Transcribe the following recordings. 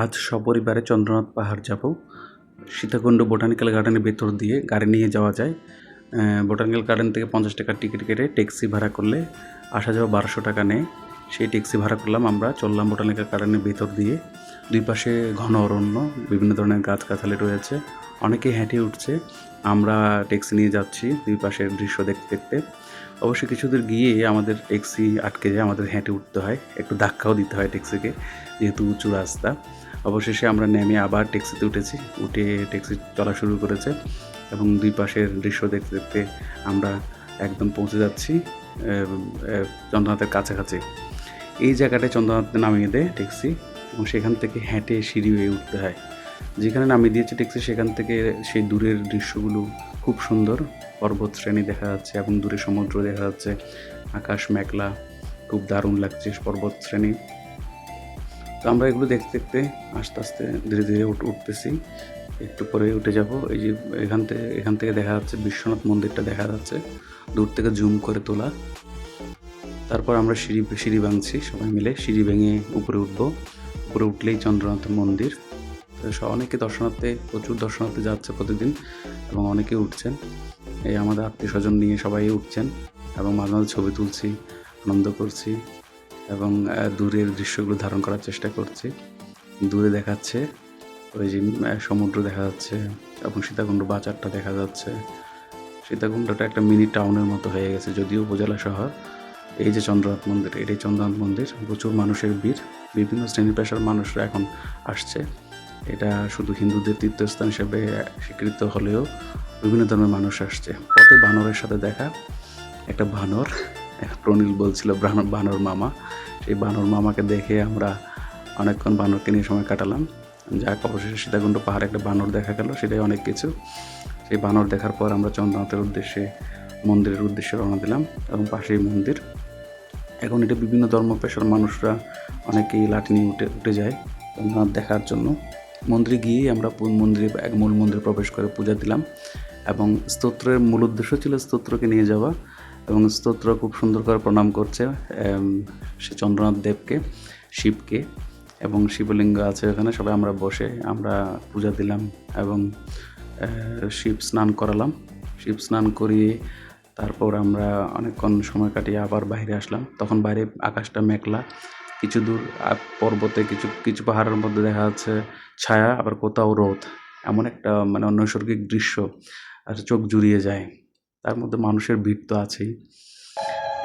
আজ সপরিবারে চন্দ্রনাথ পাহাড় যাব। সীতাকুণ্ড বোটানিক্যাল গার্ডেনের ভেতর দিয়ে গাড়ি নিয়ে যাওয়া যায়। বোটানিক্যাল গার্ডেন থেকে পঞ্চাশ টাকার টিকিট কেটে ট্যাক্সি ভাড়া করলে আসা যাওয়া বারোশো টাকা নেয়। সেই ট্যাক্সি ভাড়া করলাম আমরা, চললাম বোটানিক্যাল গার্ডেনের ভেতর দিয়ে। দুই পাশে ঘন অরণ্য, বিভিন্ন ধরনের গাছগাছালি রয়েছে। অনেকে হেঁটে উঠছে। আমরা ট্যাক্সি নিয়ে যাচ্ছি দুই পাশের দৃশ্য দেখতে দেখতে। অবশ্যই কিছু দূর গিয়ে আমাদের ট্যাক্সি আটকে যায়, আমাদের হেঁটে উঠতে হয়। একটু ধাক্কাও দিতে হয় ট্যাক্সিকে যেহেতু উঁচু রাস্তা। অবশেষে আমরা নেমে আবার ট্যাক্সিতে উঠেছি। উঠে ট্যাক্সি চলা শুরু করেছে এবং দুই পাশের দৃশ্য দেখতে দেখতে আমরা একদম পৌঁছে যাচ্ছি চন্দ্রনাথের কাছাকাছি। এই জায়গাটায় চন্দ্রনাথে নামিয়ে দেয় ট্যাক্সি এবং সেখান থেকে হেঁটে সিঁড়ি হয়ে উঠতে হয়। যেখানে নামিয়ে দিয়েছে ট্যাক্সি সেখান থেকে সেই দূরের দৃশ্যগুলো খুব সুন্দর পর্বত শ্রেণি দেখা যাচ্ছে এবং দূরে সমুদ্র দেখা যাচ্ছে। আকাশ মেঘলা, খুব দারুণ লাগছে পর্বত শ্রেণি তো আমরা এগুলো দেখতে দেখতে আস্তে আস্তে ধীরে ধীরে উঠ উঠতেছি। একটু পরে উঠে যাব। এই যে এখান থেকে এখান থেকে দেখা যাচ্ছে বিশ্বনাথ মন্দিরটা দেখা যাচ্ছে। দূর থেকে জুম করে তোলা। তারপর আমরা সিঁড়ি সিঁড়ি ভাঙছি সবাই মিলে। সিঁড়ি ভেঙে উপরে উঠবো। উপরে উঠলেই চন্দ্রনাথ মন্দির। অনেকে দর্শনার্থে, প্রচুর দর্শনার্থী যাচ্ছে প্রতিদিন এবং অনেকে উঠছেন। এই আমাদের আত্মীয় স্বজন নিয়ে সবাই উঠছেন এবং মাঝে মাঝে ছবি তুলছি, আনন্দ করছি এবং দূরের দৃশ্যগুলো ধারণ করার চেষ্টা করছি। দূরে দেখাচ্ছে ওই যে সমুদ্র দেখা যাচ্ছে এবং সীতাকুণ্ড বাজারটা দেখা যাচ্ছে। সীতাকুণ্ডটা একটা মিনি টাউনের মতো হয়ে গেছে যদিও উপজেলা শহর। এই যে চন্দ্রনাথ মন্দির, এটাই চন্দ্রনাথ মন্দির। প্রচুর মানুষের ভিড়, বিভিন্ন শ্রেণি পেশার মানুষরা এখন আসছে। এটা শুধু হিন্দুদের তীর্থস্থান হিসেবে স্বীকৃত হলেও বিভিন্ন ধর্মের মানুষ আসছে। পথে বানরের সাথে দেখা, একটা বানর প্রনীল বলছিল বানর মামা। সেই বানর মামাকে দেখে আমরা অনেকক্ষণ বানরকে নিয়ে সময় কাটালাম। যাক, অবশেষে সীতাকুণ্ড পাহাড়ে একটা বানর দেখা গেল, সেটাই অনেক কিছু। সেই বানর দেখার পর আমরা চন্দ্রনাথের উদ্দেশ্যে, মন্দিরের উদ্দেশ্যে রওনা দিলাম এবং পাশেই মন্দির। এখন এটা বিভিন্ন ধর্ম পেশার মানুষরা অনেকেই লাঠি নিয়ে উঠে উঠে যায় চন্দ্রনাথ দেখার জন্য। মন্দিরে গিয়েই আমরা মন্দিরে, এক মূল মন্দিরে প্রবেশ করে পূজা দিলাম এবং স্তোত্রের মূল উদ্দেশ্য ছিল স্তোত্রকে নিয়ে যাওয়া এবং স্তোত্র খুব সুন্দর করে প্রণাম করছে সে চন্দ্রনাথ দেবকে, শিবকে এবং শিবলিঙ্গ আছে ওখানে, সবাই আমরা বসে আমরা পূজা দিলাম এবং শিব স্নান করালাম। শিব স্নান করিয়ে তারপর আমরা অনেকক্ষণ সময় কাটিয়ে আবার বাইরে আসলাম। তখন বাইরে আকাশটা মেঘলা কিছু দূর পর্বতে কিছু কিছু পাহাড়ের মধ্যে দেখা যাচ্ছে ছায়া, আবার কোথাও রোদ। এমন একটা মানে নৈসর্গিক দৃশ্য। আর চোখ জুড়িয়ে যায়। তার মধ্যে মানুষের ভিড় তো আছেই।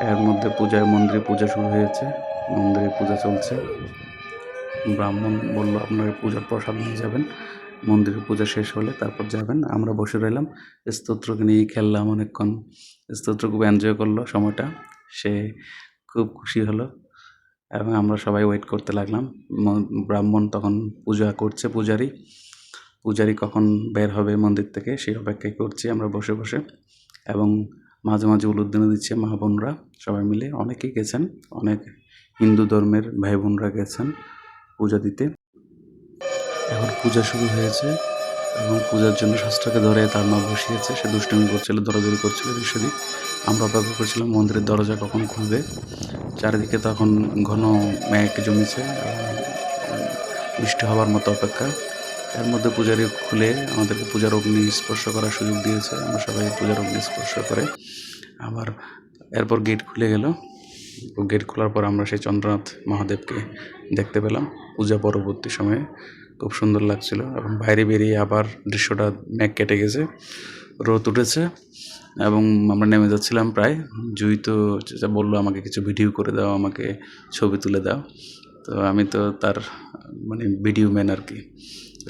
এর মধ্যে পূজায় মন্দিরে পূজা শুরু হয়েছে। মন্দিরে পূজা চলছে। ব্রাহ্মণ বলল, আপনারা পূজার প্রসাদ নিয়ে যাবেন। মন্দিরের পূজা শেষ হলে তারপর যাবেন। আমরা বসে রইলাম। স্তোত্রকে নিয়ে খেললাম অনেকক্ষণ। স্তোত্র খুব এনজয় করল সময়টা। সে খুব খুশি হলো। এবং আমরা সবাই ওয়েট করতে লাগলাম। ব্রাহ্মণ তখন পূজা করছে পূজারি। পূজারি কখন বের হবে মন্দির থেকে সেই অপেক্ষায় করছি আমরা বসে বসে। এবং মাঝে মাঝে উলুদ্দিনে দিচ্ছে মা বোনরা সবাই মিলে। অনেকেই গেছেন, অনেক হিন্দু ধর্মের ভাই বোনরা গেছেন পূজা দিতে। এখন পূজা শুরু হয়েছে এবং পূজার জন্য শাস্ত্রকে ধরে তার মা বসিয়েছে। সে দুষ্টুমি করছিল, দৌড়াদৌড়ি করছিল দৃশ্যটি আমরা অপেক্ষা করছিলাম মন্দিরের দরজা কখন খুলবে। চারিদিকে তখন ঘন মেঘ জমেছে বৃষ্টি হওয়ার মতো অপেক্ষা। এর মধ্যে পূজারি খুলে আমাদেরকে পূজার অগ্নি স্পর্শ করার সুযোগ দিয়েছে। আমরা সবাই পূজার অগ্নি স্পর্শ করে আবার এরপর গেট খুলে গেল। গেট খোলার পর আমরা সেই চন্দ্রনাথ মহাদেবকে দেখতে পেলাম পূজা পরবর্তী সময়ে। খুব সুন্দর লাগছিল এবং বাইরে বেরিয়ে আবার দৃশ্যটা মেঘ কেটে গেছে। রোদ উঠেছে এবং আমরা নেমে যাচ্ছিলাম প্রায়। জুই তো চেঁচা বলল, আমাকে কিছু ভিডিও করে দাও, আমাকে ছবি তুলে দাও। তো আমি তো তার মানে ভিডিও ম্যান আর কি।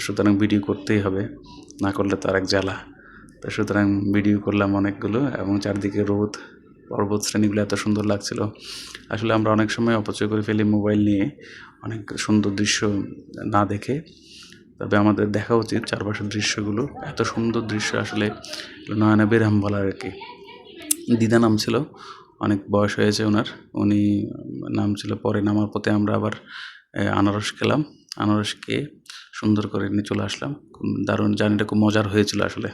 সুতরাং ভিডিও করতেই হবে, না করলে তো আর এক জ্বালা। তো সুতরাং ভিডিও করলাম অনেকগুলো এবং চারদিকে রোদ, পর্বত শ্রেণীগুলো এত সুন্দর লাগছিল। আসলে আমরা অনেক সময় অপচয় করে ফেলি মোবাইল নিয়ে, অনেক সুন্দর দৃশ্য না দেখে। তবে আমাদের দেখা উচিত চারপাশের দৃশ্যগুলো। এত সুন্দর দৃশ্য আসলে নয়না বেরাম বলার আর কি। দিদা নাম ছিল, অনেক বয়স হয়েছে ওনার। উনি নাম ছিল, পরে নামার পথে আমরা আবার আনারস খেলাম। আনারস খেয়ে সুন্দর করে নিয়ে চলে আসলাম। দারুণ জার্নিটা, খুব মজার হয়েছিল আসলে।